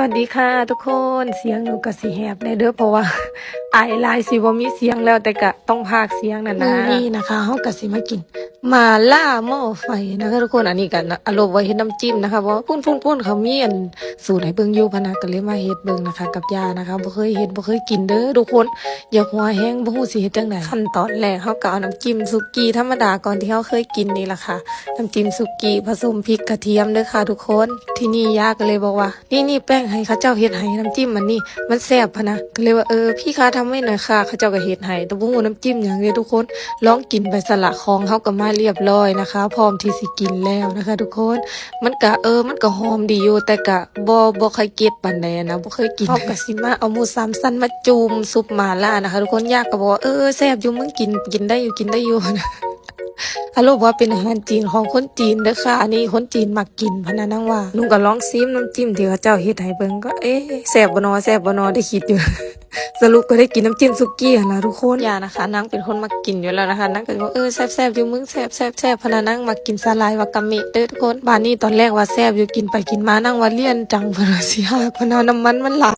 วัสดีค่ะทุกคนเสียงหนูกะสีแหบในเด้อเพราะว่าไอไลน์สิบ่มีเสียงแล้วแต่ก็ต้องพากเสียงนั่นนะนี่นะคะเฮากะสิมากิน มาล่าหม้อไฟนะคะทุกคนอันนี้กันอารมณ์ไว้เฮ็ดน้ำจิ้มนะคะเพราะว่าปุ้นปุ้นปุ้นเขามีอันสูตรให้เบิ่งอยู่พนะก็เลยมาเฮ็ดเบิ่งนะคะ กับยานะคะบ่เคยเฮ็ดบ่เคยกินเด้อทุกคนอย่าหัวแห้งบ่ฮู้สิเฮ็ดจังไดขั้นตอนแรกเฮาก็เอาน้ำจิ้มสุกี้ธรรมดาก่อนที่เฮาเคยกินนี่ล่ะค่ะน้ำจิ้มสุกี้ผสมพริกกระเทียมเด้อค่ะทุกคนที่นี่ยาก็เลยบอกว่า นี่นี่แป้งให้เข้าเจ้าเฮ็ดให้น้ำจิ้มมันนี่มันแซ่บพนะก็เลยว่าเออพี่คะทำให้หน่อยค่ะเข้าเจ้าก็เฮ็ดให้แต่บ่ฮู้น้ำจิ้มหยังเลยทุกคนลองกินไปสละของเฮาก็มาเรียบร้อยนะคะ พร้อมที่สิกินแล้วนะคะ ทุกคน มันก็เออ มันก็หอมดีอยู่ แต่ก็บ่บ่เคยเก็บปานใดนะบ่เคยกินเฮาก็สิมาเอาหมูสามสั้นมาจุ่มซุปหม่าล่านะคะ ทุกคนยากก็บอกเออแซ่บอยู่มึงกินกินได้อยู่กินได้อยู่นะอารมณ์ว่าเป็นอาหารจีนของคนจีนเด้อค่ะ อันนี้คนจีนมักกินพนะนังว่าหนูก็ลองซิมน้ำจิ้มที่เขาเจ้าเฮ็ดให้เบิ่งก็เอ๊ะแซ่บบ่นอแซ่บบ่นอได้คิดอยู่ สรุปก็ได้กินน้ำจิ้มซุกี้นล่ะทุกคนอย่านะคะนางเป็นคนมากินอยู่แล้วนะคะนางก็บอกเออแซ่บๆอยู่มึงแซ่บแซ่บแซ่บพนานางมากินสาลายวากามิเด้อทุกคนบ้านนี้ตอนแรกว่าแซ่บอยู่กินไปกินมานั่งว่าเลี่ยนจังพนะสิหากพะนะน้ำมันมันหลาย